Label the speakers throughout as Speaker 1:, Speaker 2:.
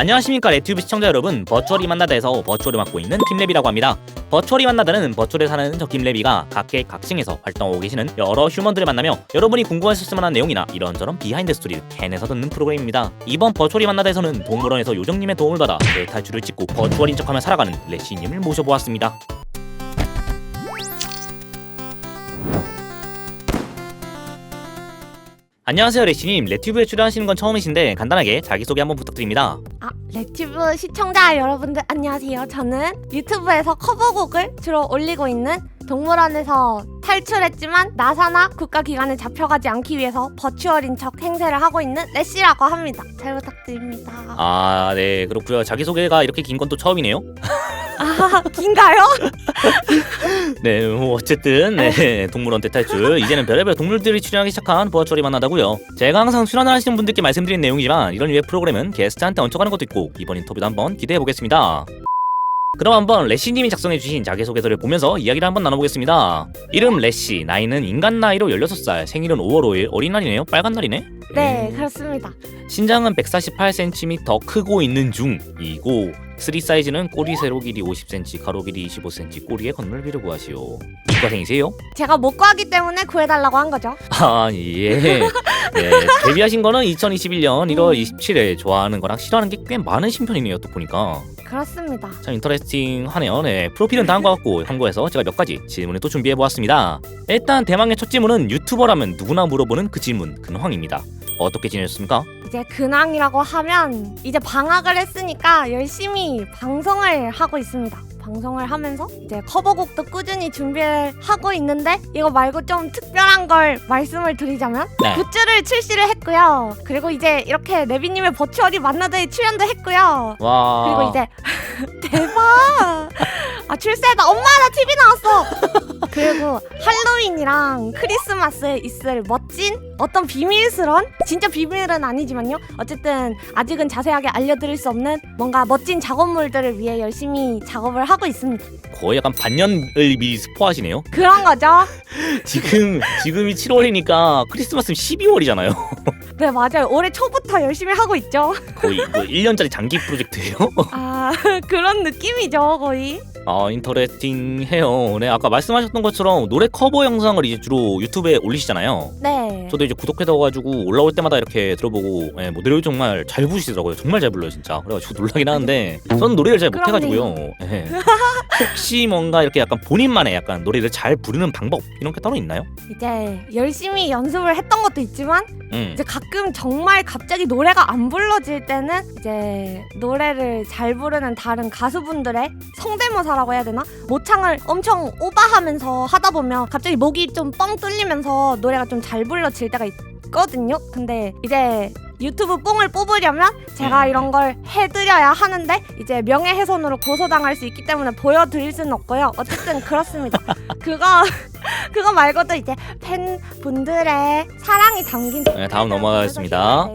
Speaker 1: 안녕하십니까 레튜브 시청자 여러분. 버추얼이 만나다에서 버추얼을 맡고 있는 김래비라고 합니다. 버추얼이 만나다는 버추얼에 사는 저 김래비가 각계 각층에서 활동하고 계시는 여러 휴먼들을 만나며 여러분이 궁금하셨을 만한 내용이나 이런저런 비하인드 스토리를 캔에서 듣는 프로그램입니다. 이번 버추얼이 만나다에서는 동물원에서 요정님의 도움을 받아 대탈출을 찍고 버추얼인 척하며 살아가는 레시님을 모셔보았습니다 안녕하세요 레시님 레튜브에 출연하시는 건 처음이신데 간단하게 자기소개 한번 부탁드립니다
Speaker 2: 아, 렉튜브 시청자 여러분들 안녕하세요. 저는 유튜브에서 커버곡을 주로 올리고 있는 동물원에서 탈출했지만 나사나 국가기관에 잡혀가지 않기 위해서 버추얼인 척 행세를 하고 있는 레시라고 합니다. 잘 부탁드립니다.
Speaker 1: 아, 네, 그렇고요. 자기소개가 이렇게 긴 건 또 처음이네요.
Speaker 2: 아, 긴가요?
Speaker 1: 네, 뭐 어쨌든 네, 동물원 대 탈출. 이제는 별의별 동물들이 출연하기 시작한 보아철이 만나다고요. 제가 항상 출연하시는 분들께 말씀드린 내용이지만 이런 류의 프로그램은 게스트한테 얹혀가는 것도 있고 이번 인터뷰도 한번 기대해 보겠습니다. 그럼 한번 레시님이 작성해주신 자기소개서를 보면서 이야기를 한번 나눠보겠습니다. 이름 레시, 나이는 인간 나이로 16살, 생일은 5월 5일, 어린날이네요? 빨간 날이네?
Speaker 2: 네,
Speaker 1: 음.
Speaker 2: 그렇습니다.
Speaker 1: 신장은 148cm 더 크고 있는 중이고 3 사이즈는 꼬리 세로 길이 50cm, 가로 길이 25cm, 꼬리에 건물비를 구하시오. 이과생이세요?
Speaker 2: 제가 못 구하기 때문에 구해달라고 한 거죠.
Speaker 1: 아 예. 네, 데뷔하신 거는 2021년 1월 27일 좋아하는 거랑 싫어하는 게 꽤 많으신 편이네요. 또 보니까
Speaker 2: 그렇습니다.
Speaker 1: 참 인터레스팅하네요. 네, 프로필은 다음과 같고 참고해서 제가 몇 가지 질문을 또 준비해 보았습니다. 일단 대망의 첫 질문은 유튜버라면 누구나 물어보는 그 질문 근황입니다. 어떻게 지내셨습니까?
Speaker 2: 이제 근황이라고 하면 이제 방학을 했으니까 열심히 방송을 하고 있습니다. 방송을 하면서 이제 커버곡도 꾸준히 준비를 하고 있는데 이거 말고 좀 특별한 걸 말씀을 드리자면
Speaker 1: 네.
Speaker 2: 굿즈를 출시를 했고요. 그리고 이제 이렇게 레비님의 버추얼이 만나다에 출연도 했고요.
Speaker 1: 와.
Speaker 2: 그리고 이제 대박! 아 출세다 엄마 나 TV 나왔어. 그리고 할로윈이랑 크리스마스에 있을 멋진 어떤 비밀스런 진짜 비밀은 아니지만요. 어쨌든 아직은 자세하게 알려드릴 수 없는 뭔가 멋진 작업물들을 위해 열심히 작업을 하고 있습니다.
Speaker 1: 거의 약간 반년을 미리 스포하시네요.
Speaker 2: 그런 거죠.
Speaker 1: 지금 지금이 7월이니까 크리스마스는 12월이잖아요.
Speaker 2: 네 맞아요. 올해 초부터 열심히 하고 있죠.
Speaker 1: 거의 뭐 1년짜리 장기 프로젝트예요.
Speaker 2: 아 그런 느낌이죠 거의.
Speaker 1: 아 인터레스팅해요. 네 아까 말씀하셨던 것처럼 노래 커버 영상을 이제 주로 유튜브에 올리시잖아요.
Speaker 2: 네.
Speaker 1: 저도 이제 구독해둬가지고 올라올 때마다 이렇게 들어보고 예, 뭐 노래를 정말 잘 부르시더라고요. 정말 잘 불러요 진짜. 그래가지고 놀라긴 하는데 저는 노래를 잘 못해가지고요. 예. 혹시 뭔가 이렇게 약간 본인만의 약간 노래를 잘 부르는 방법 이런 게 따로 있나요?
Speaker 2: 이제 열심히 연습을 했던 것도 있지만
Speaker 1: 음.
Speaker 2: 이제 가끔 정말 갑자기 노래가 안 불러질 때는 이제 노래를 잘 부르는 다른 가수분들의 성대모사 라고 해야 되나 모창을 엄청 오바하면서 하다 보면 갑자기 목이 좀 뻥 뚫리면서 노래가 좀 잘 불러질 때가 있거든요. 근데 이제 유튜브 뽕을 뽑으려면 제가
Speaker 1: 음.
Speaker 2: 이런 걸 해드려야 하는데 이제 명예훼손으로 고소당할 수 있기 때문에 보여드릴 수는 없고요. 어쨌든 그렇습니다. 그거 그거 말고도 이제 팬분들의 사랑이 담긴
Speaker 1: 네, 다음 넘어가겠습니다.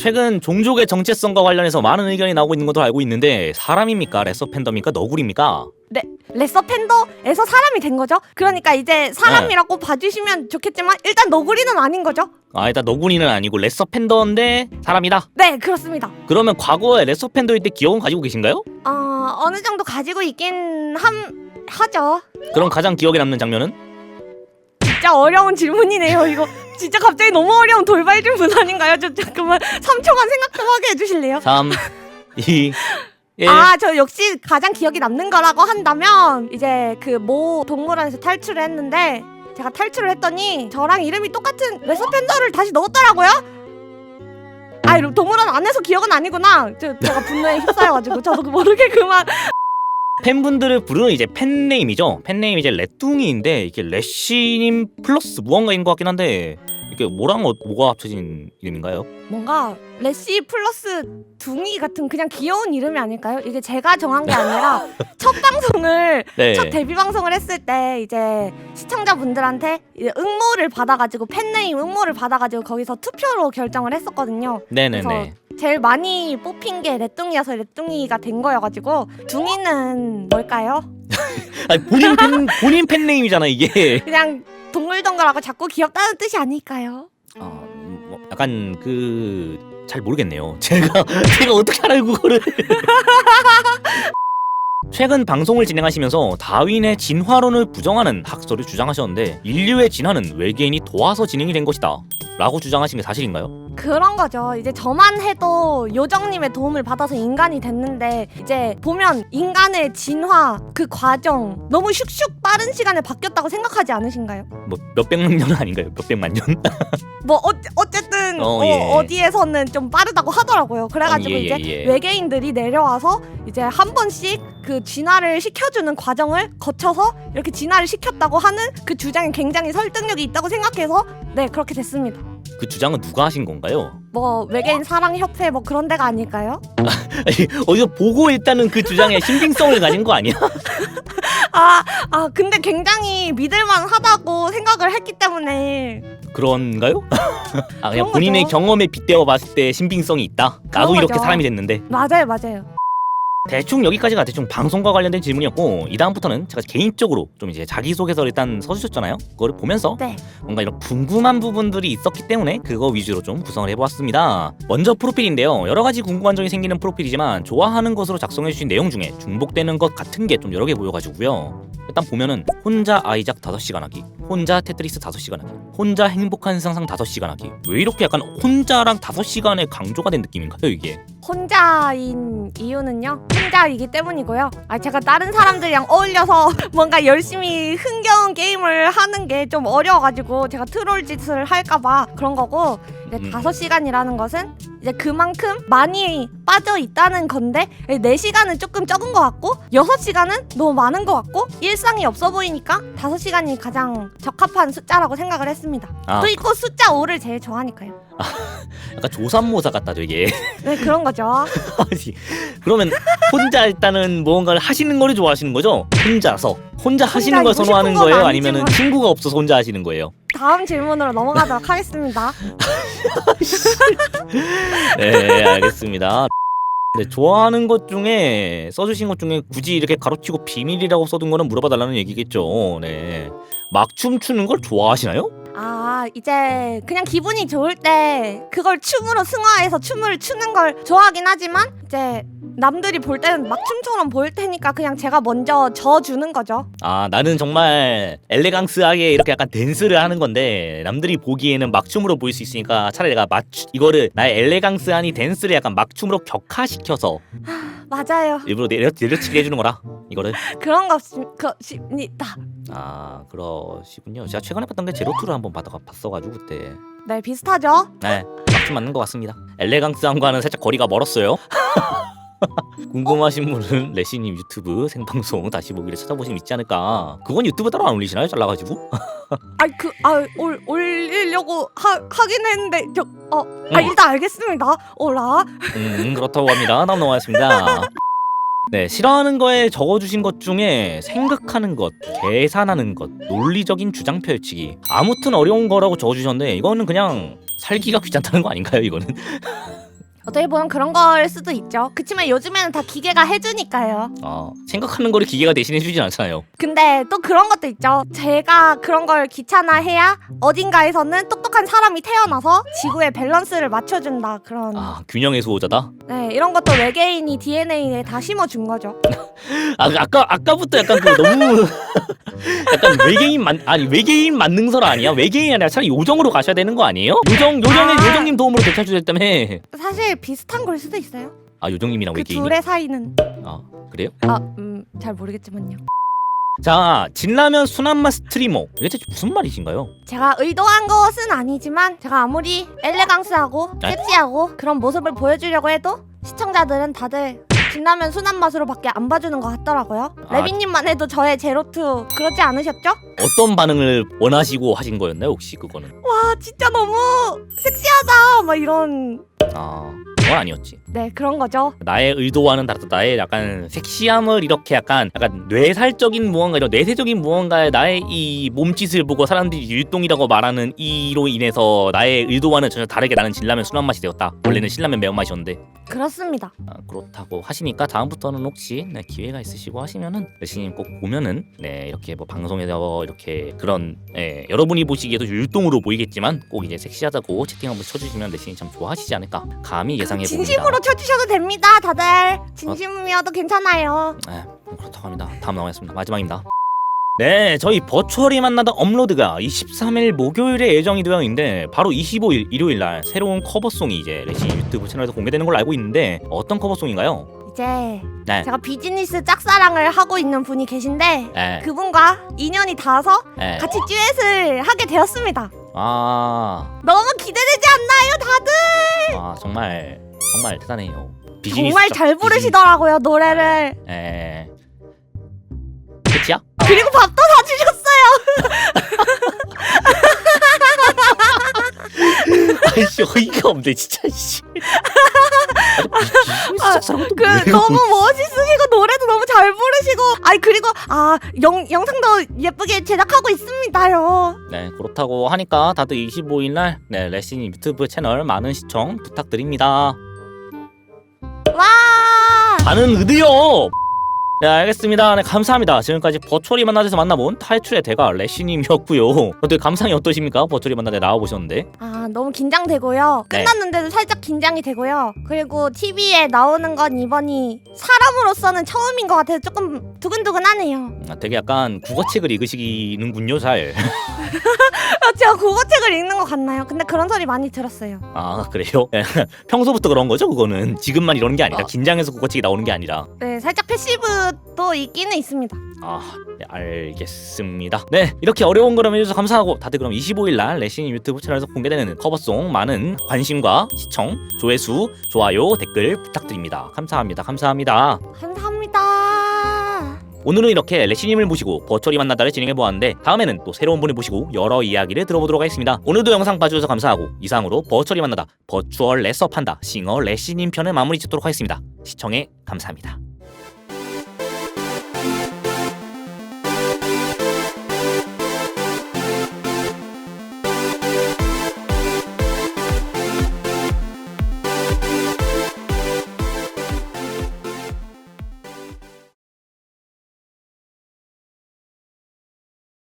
Speaker 1: 최근 종족의 정체성과 관련해서 많은 의견이 나오고 있는 것도 알고 있는데 사람입니까? 레서 팬더입니까? 너구리입니까?
Speaker 2: 레서 팬더에서 사람이 된 거죠. 그러니까 이제 사람이라고 봐주시면 좋겠지만 일단 너구리는 아닌 거죠.
Speaker 1: 아 일단 너구리는 아니고 레서 팬더인데 사람이다.
Speaker 2: 네 그렇습니다.
Speaker 1: 그러면 과거에 레서 팬더일 때 기억은 가지고 계신가요?
Speaker 2: 어 어느 정도 가지고 있긴 함 하죠.
Speaker 1: 그럼 가장 기억에 남는 장면은?
Speaker 2: 진짜 어려운 질문이네요. 이거 진짜 갑자기 너무 어려운 돌발 질문 아닌가요? 저 잠깐만 3초만 생각 좀 하게 해주실래요?
Speaker 1: 3, 2, 1
Speaker 2: 아, 저 역시 가장 기억이 남는 거라고 한다면 이제 그 모 동물원에서 탈출을 했는데 제가 탈출을 했더니 저랑 이름이 똑같은 레서 팬더를 다시 넣었더라고요. 아, 이러- 동물원 안에서 기억은 아니구나. 저, 제가 분노에 휩싸여가지고 저도 모르게 그만.
Speaker 1: 팬분들을 부르는 이제 팬네임이죠. 팬네임이 이제 레뚱이인데 이게 레시님 플러스 무언가인 것 같긴 한데 이게 뭐랑 어- 뭐가 합쳐진 이름인가요?
Speaker 2: 뭔가 레시 플러스 둥이 같은 그냥 귀여운 이름이 아닐까요? 이게 제가 정한 게 아니라 첫 방송을
Speaker 1: 네.
Speaker 2: 첫 데뷔 방송을 했을 때 이제 시청자분들한테 이제 응모를 받아가지고 팬네임 응모를 받아가지고 거기서 투표로 결정을 했었거든요.
Speaker 1: 네네네.
Speaker 2: 제일 많이 뽑힌 게 레뚱이여서 레뚱이가 된 거여가지고 둥이는 뭘까요?
Speaker 1: 아니 본인 팬 본인 팬네임이잖아 이게.
Speaker 2: 그냥 동글동글하고 자꾸 귀엽다는 뜻이 아닐까요?
Speaker 1: 아, 음, 뭐 약간 그 잘 모르겠네요. 제가 제가 어떻게 알아요 그거를? 최근 방송을 진행하시면서 다윈의 진화론을 부정하는 학설을 주장하셨는데 인류의 진화는 외계인이 도와서 진행이 된 것이다. 라고 주장하신 게 사실인가요?
Speaker 2: 그런 거죠. 이제 저만 해도 요정님의 도움을 받아서 인간이 됐는데 이제 보면 인간의 진화 그 과정 너무 슉슉 빠른 시간에 바뀌었다고 생각하지 않으신가요?
Speaker 1: 뭐 몇백만 년 아닌가요? 몇백만 년?
Speaker 2: 뭐 어, 어쨌든
Speaker 1: 어,
Speaker 2: 어,
Speaker 1: 예.
Speaker 2: 어디에서는 좀 빠르다고 하더라고요. 그래가지고
Speaker 1: 아, 예,
Speaker 2: 이제
Speaker 1: 예, 예.
Speaker 2: 외계인들이 내려와서 이제 한 번씩 그 진화를 시켜주는 과정을 거쳐서 이렇게 진화를 시켰다고 하는 그 주장이 굉장히 설득력이 있다고 생각해서 네 그렇게 됐습니다.
Speaker 1: 그 주장은 누가 하신 건가요?
Speaker 2: 뭐 외계인 사랑 협회 뭐 그런 데가 아닐까요?
Speaker 1: 아니, 어디서 보고 일단은 그 주장에 신빙성을 가진 거 아니야?
Speaker 2: 아, 아 근데 굉장히 믿을만 하다고 생각을 했기 때문에
Speaker 1: 그런가요? 아 그냥
Speaker 2: 그런
Speaker 1: 본인의
Speaker 2: 거죠.
Speaker 1: 경험에 빗대어 봤을 때 신빙성이 있다. 나도
Speaker 2: 그런
Speaker 1: 이렇게
Speaker 2: 거죠.
Speaker 1: 사람이 됐는데
Speaker 2: 맞아요 맞아요.
Speaker 1: 대충 여기까지가 대충 방송과 관련된 질문이었고 이 다음부터는 제가 개인적으로 좀 이제 자기 소개서를 일단 써주셨잖아요. 그거를 보면서
Speaker 2: 네.
Speaker 1: 뭔가 이런 궁금한 부분들이 있었기 때문에 그거 위주로 좀 구성을 해보았습니다. 먼저 프로필인데요. 여러 가지 궁금한 점이 생기는 프로필이지만 좋아하는 것으로 작성해주신 내용 중에 중복되는 것 같은 게 좀 여러 개 보여가지고요. 일단 보면은 혼자 아이작 5시간 하기, 혼자 테트리스 5시간 하기, 혼자 행복한 상상 5시간 하기. 왜 이렇게 약간 혼자랑 5시간에 강조가 된 느낌인가요 이게?
Speaker 2: 혼자인 이유는요 혼자이기 때문이고요. 아 제가 다른 사람들이랑 어울려서 뭔가 열심히 흥겨운 게임을 하는 게 좀 어려워가지고 제가 트롤 짓을 할까봐 그런 거고 이제
Speaker 1: 음.
Speaker 2: 다섯 시간이라는 것은 이제 그만큼 많이 빠져 있다는 건데 네 시간은 조금 적은 것 같고 여섯 시간은 너무 많은 것 같고 일상이 없어 보이니까 다섯 시간이 가장 적합한 숫자라고 생각을 했습니다.
Speaker 1: 아,
Speaker 2: 또 있고 숫자 5를 제일 좋아하니까요.
Speaker 1: 약간 조삼모사 같다 되게.
Speaker 2: 네 그런 거죠.
Speaker 1: 아니, 그러면 혼자 일단은 무언가를 하시는 거를 좋아하시는 거죠? 혼자서 혼자 하시는 걸 선호하는
Speaker 2: 건
Speaker 1: 거예요? 아니면
Speaker 2: 아니지만.
Speaker 1: 친구가 없어서 혼자 하시는 거예요?
Speaker 2: 다음 질문으로 넘어가도록 하겠습니다.
Speaker 1: 네 알겠습니다. 네, 좋아하는 것 중에 써주신 것 중에 굳이 이렇게 가로치고 비밀이라고 써둔 거는 물어봐달라는 얘기겠죠. 네. 막 춤추는 걸 좋아하시나요?
Speaker 2: 아 이제 그냥 기분이 좋을 때 그걸 춤으로 승화해서 춤을 추는 걸 좋아하긴 하지만 이제 남들이 볼 때는 막 춤처럼 보일 테니까 그냥 제가 먼저 져주는 거죠.
Speaker 1: 아 나는 정말 엘레강스하게 이렇게 약간 댄스를 하는 건데 남들이 보기에는 막춤으로 보일 수 있으니까 차라리 내가 맞추 이거를 나의 엘레강스한 이 댄스를 약간 막춤으로 격화시켜서
Speaker 2: 맞아요.
Speaker 1: 일부러 내려, 내려치게 해주는 거라 이거를
Speaker 2: 그런 것입니다.
Speaker 1: 아 그러시군요 제가 최근에 봤던 게 제로투를 한번 받아 봤어가지고 그때
Speaker 2: 네 비슷하죠.
Speaker 1: 네 막춤 맞는 것 같습니다 엘레강스함과는 살짝 거리가 멀었어요 궁금하신 분은 레시님 유튜브 생방송 다시 보기를 찾아보시면 있지 않을까 그건 유튜브 따로 안 올리시나요 잘라가지고
Speaker 2: 아이 그아 올리려고 하, 하긴 했는데 저어아
Speaker 1: 음.
Speaker 2: 일단 알겠습니다. 오라.
Speaker 1: 음 그렇다고 합니다. 다음 넘어가겠습니다. 네 싫어하는 거에 적어주신 것 중에 생각하는 것, 계산하는 것, 논리적인 주장 펼치기 아무튼 어려운 거라고 적어주셨는데 이거는 그냥 살기가 귀찮다는 거 아닌가요? 이거는
Speaker 2: 어떻게 보면 그런 걸 수도 있죠. 그치만 요즘에는 다 기계가 해주니까요.
Speaker 1: 아 생각하는 거를 기계가 대신해 주진 않잖아요.
Speaker 2: 근데 또 그런 것도 있죠. 제가 그런 걸 귀찮아해야 어딘가에서는 똑똑한 사람이 태어나서 지구의 밸런스를 맞춰준다. 그런
Speaker 1: 아 균형의 수호자다.
Speaker 2: 네 이런 것도 외계인이 DNA에 다 심어준 거죠.
Speaker 1: 아 아까 아까부터 약간 그 너무 약간 외계인 만 아니 외계인 만능설 아니야? 외계인이 아니라 차라리 요정으로 가셔야 되는 거 아니에요? 요정 요정의
Speaker 2: 아.
Speaker 1: 요정님 도움으로 되찾주셨다며.
Speaker 2: 사실 비슷한 걸 수도 있어요.
Speaker 1: 아 요정님이랑
Speaker 2: 그
Speaker 1: 외계인이.
Speaker 2: 둘의 사이는
Speaker 1: 아 그래요?
Speaker 2: 아음잘 모르겠지만요.
Speaker 1: 자, 진라면 순한맛 스트리머. 이게 대체 무슨 말이신가요?
Speaker 2: 제가 의도한 것은 아니지만 제가 아무리 엘레강스하고
Speaker 1: 네?
Speaker 2: 섹시하고 그런 모습을 보여주려고 해도 시청자들은 다들 진라면 순한 맛으로 밖에 안 봐주는 것 같더라고요.
Speaker 1: 아.
Speaker 2: 레비님만 해도 저의 제로투 그러지 않으셨죠?
Speaker 1: 어떤 반응을 원하시고 하신 거였나요, 혹시 그거는?
Speaker 2: 와 진짜 너무 섹시하다 막 이런
Speaker 1: 아, 그건 아니었지.
Speaker 2: 네 그런 거죠.
Speaker 1: 나의 의도와는 다르다. 나의 약간 섹시함을 이렇게 약간 약간 뇌살적인 무언가 이런 뇌세적인 무언가의 나의 이 몸짓을 보고 사람들이 율동이라고 말하는 이로 인해서 나의 의도와는 전혀 다르게 나는 진라면 순한 맛이 되었다. 원래는 신라면 매운 맛이었는데.
Speaker 2: 그렇습니다.
Speaker 1: 아, 그렇다고 하시니까 다음부터는 혹시 네, 기회가 있으시고 하시면은 레시님 꼭 보면은 네 이렇게 뭐 방송에서 이렇게 그런 예, 여러분이 보시기에도 율동으로 보이겠지만 꼭 이제 섹시하다고 채팅 한번 쳐주시면 레시님 참 좋아하시지 않을까 감히 예상해 봅니다.
Speaker 2: 진심으로 쳐주셔도 됩니다, 다들. 진심이어도 괜찮아요.
Speaker 1: 네, 그렇다고 합니다. 다음 나오겠습니다. 마지막입니다. 네, 저희 버추얼이 만나다 업로드가 23일 목요일에 예정이 되어 있는데 바로 25일 일요일 날 새로운 커버송이 이제 레시 유튜브 채널에서 공개되는 걸로 알고 있는데 어떤 커버송인가요?
Speaker 2: 이제
Speaker 1: 네,
Speaker 2: 제가 비즈니스 짝사랑을 하고 있는 분이 계신데
Speaker 1: 네,
Speaker 2: 그분과 인연이 닿아서
Speaker 1: 네.
Speaker 2: 같이 듀엣을 하게 되었습니다.
Speaker 1: 아,
Speaker 2: 너무 기대되지 않나요, 다들?
Speaker 1: 아 정말 정말 대단해요. 비즈니스
Speaker 2: 정말
Speaker 1: 짝-
Speaker 2: 잘
Speaker 1: 비즈니스-
Speaker 2: 부르시더라고요, 노래를.
Speaker 1: 에, 끝이야?
Speaker 2: 그리고 밥도 사주셨어요.
Speaker 1: 아이씨 어이가 없네 진짜 씨.
Speaker 2: 아, 그 너무 멋있으시고 노래도 너무 잘 부르시고 아니 그리고 아 영, 영상도 예쁘게 제작하고 있습니다요.
Speaker 1: 네 그렇다고 하니까 다들 25일 날 네, 레시님 유튜브 채널 많은 시청 부탁드립니다.
Speaker 2: 와
Speaker 1: 반은 의드요. 네 알겠습니다. 네 감사합니다. 지금까지 버추얼이 만나서 만나본 탈출의 대가 레시님이었고요. 어떻게 감상이 어떠십니까? 버추얼이 만나대 나와 보셨는데.
Speaker 2: 아, 너무 긴장되고요.
Speaker 1: 네.
Speaker 2: 끝났는데도 살짝 긴장이 되고요. 그리고 TV에 나오는 건 이번이 사람으로서는 처음인 것 같아서 조금 두근두근하네요.
Speaker 1: 아, 되게 약간 국어책을 읽으시는군요 잘.
Speaker 2: 아, 제가 국어책을 읽는 것 같나요? 근데 그런 소리 많이 들었어요.
Speaker 1: 아 그래요? 예, 평소부터 그런 거죠 그거는 지금만 이러는 게 아니라
Speaker 2: 어.
Speaker 1: 긴장해서 국어책이 나오는 게 아니라.
Speaker 2: 네, 살짝 패시브 도 있기는 있습니다.
Speaker 1: 아, 네, 알겠습니다. 네, 이렇게 어려운 걸음 해주셔서 감사하고 다들 그럼 25일 날 레시님 유튜브 채널에서 공개되는 커버송 많은 관심과 시청, 조회수, 좋아요, 댓글 부탁드립니다. 감사합니다. 감사합니다.
Speaker 2: 감사합니다.
Speaker 1: 오늘은 이렇게 레시님을 모시고 버추얼이 만나다를 진행해 보았는데 다음에는 또 새로운 분을 모시고 여러 이야기를 들어보도록 하겠습니다. 오늘도 영상 봐주셔서 감사하고 이상으로 버추얼이 만나다 버추얼 레서판다 싱어 레시님 편을 마무리 짓도록 하겠습니다. 시청에 감사합니다.